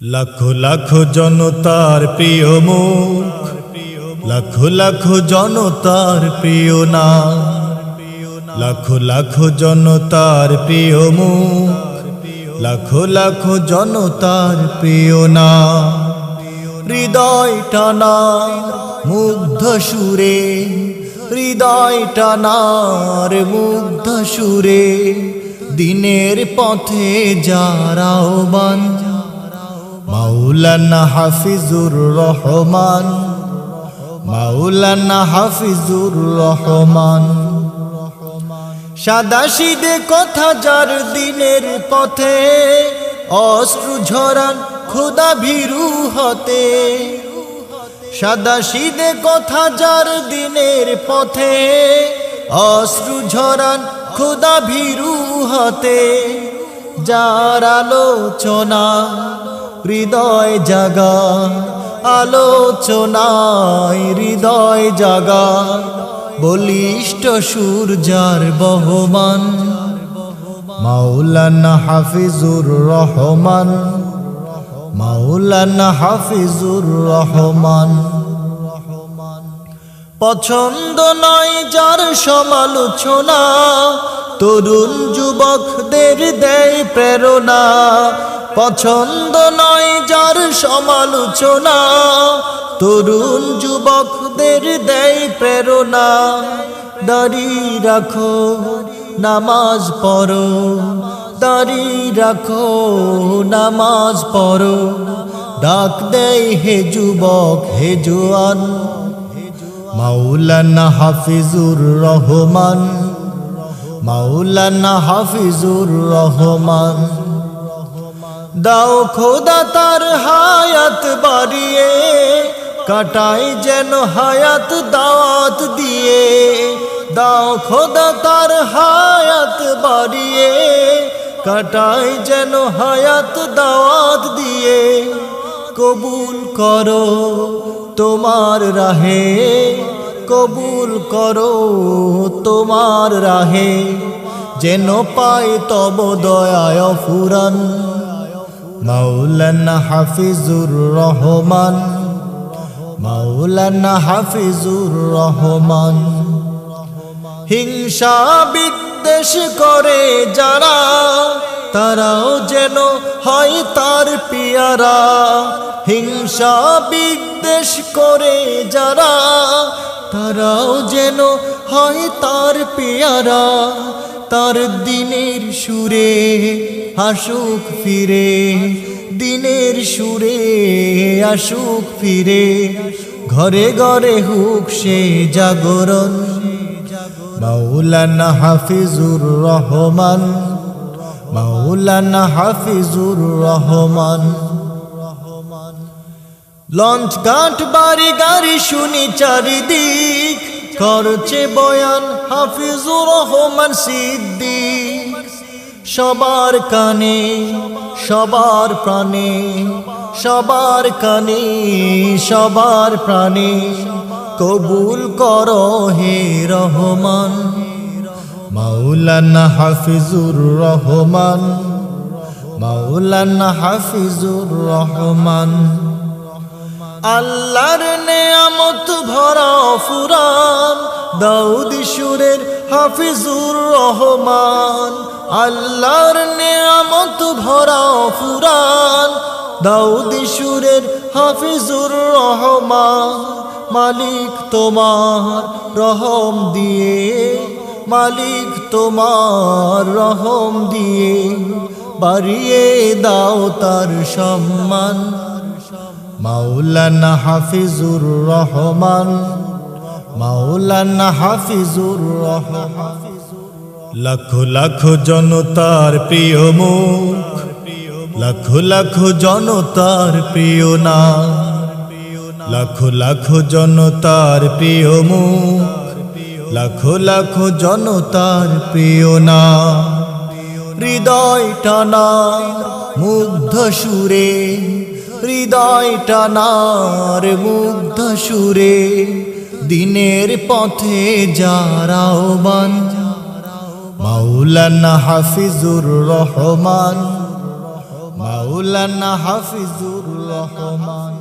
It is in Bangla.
লাখো লাখো জনতার প্রিয় মুখ, লাখো লাখো জনতার প্রিয় না লাখো লাখো জনতার প্রিয় মুখ, লাখো লাখো জনতার প্রিয় না হৃদয় টানা মুগ্ধ সুরে, হৃদয় টানার মুগ্ধ সুরে, দিনের পথে যারাও বান মাওলানা হাফিজুর রহমান, মাওলানা হাফিজুর রহমান। সাদা সিদে কথা যার দিনের পথে, অশ্রু ঝরান খোদা ভীরু হতে। সাদা সিদে কথা যার দিনের পথে, অশ্রু ঝরান খোদা ভীরু হতে। যার আলোচনা হৃদয় জাগা আলোচনায় হৃদয় জাগা বলিষ্ঠ সূর্যার বহমান, মাওলানা হাফিজুর রহমান, মাওলানা হাফিজুর রহমান। পছন্দ নয় যার সমালোচনা, তরুণ যুবকদের দেয় প্রেরণা পছন্দ নয় যার সমালোচনা। তরুণ যুবকদের দেয় প্রেরণা। দাড়ি রাখো, নামাজ পড়ো। দাড়ি রাখো, নামাজ পড়ো। ডাক দেয় হে যুবক, হে জোয়ান। মাওলানা হাফিজুর রহমান, মাওলানা হাফিজুর রহমান। দাও খোদা তার হায়াত বাড়িয়ে, কাটাই যেন হায়াত দাওয়াত দিয়ে। দাও খোদা তার হায়াত বাড়িয়ে, কাটাই যেন হায়াত দাওয়াত দিয়ে। কবুল করো তোমার রাহে, কবুল করো তোমার রাহে। যেন পাই তব দয়ায় ফুরান। মাওলানা হাফিজুর রহমান, মাওলানা হাফিজুর রহমান। হিংসা বিদ্বেষ করে যারা, তারাও যেন হয় তার পিয়ারা। হিংসা বিদ্বেষ করে যারা, তারাও যেন হয় তার পেয়ারা। তার দিনের সুরে হাসুক ফিরে, দিনের সুরে আসুক ফিরে। ঘরে ঘরে হুক সে জাগরণ, মাওলানা হাফিজুর রহমান, মাওলানা হাফিজুর রহমান। লঞ্চ ঘাট বাড়ি গাড়ি শুনি চারিদিক করছে বয়ান হাফিজুর রহমান সিদ্দিক সবার কানে, সবার প্রাণে, সবার কানে, সবার প্রাণে কবুল কর হে রহমান। মাওলানা হাফিজুর রহমান, মাওলানা হাফিজুর রহমান। আল্লাহর নেয়ামত ভরা ফুরান, দাউদ সুরের হাফিজুর রহমান। আল্লাহর নেয়ামত ভরা ফুরান, দাউদ সুরের হাফিজুর রহমান। মালিক তোমার রহম দিয়ে, মালিক তোমার রহম দিয়ে, বাড়িয়ে দাও তার সম্মান। মাওলানা হাফিজুর রহমান, মাওলানা হাফিজুর রহমান। লাখো লাখো জনতার প্রিয় মুখ, লাখো লাখো জনতার প্রিয় না লাখো লাখো জনতার প্রিয় মুখ, লাখো লাখো জনতার প্রিয় না হৃদয় টানা মুগ্ধ সুরে হৃদয় টানার মুগ্ধ সুরে দিনের পথে যারাও বান। মাওলানা হাফিজুর রহমান মাওলানা হাফিজুর রহমান।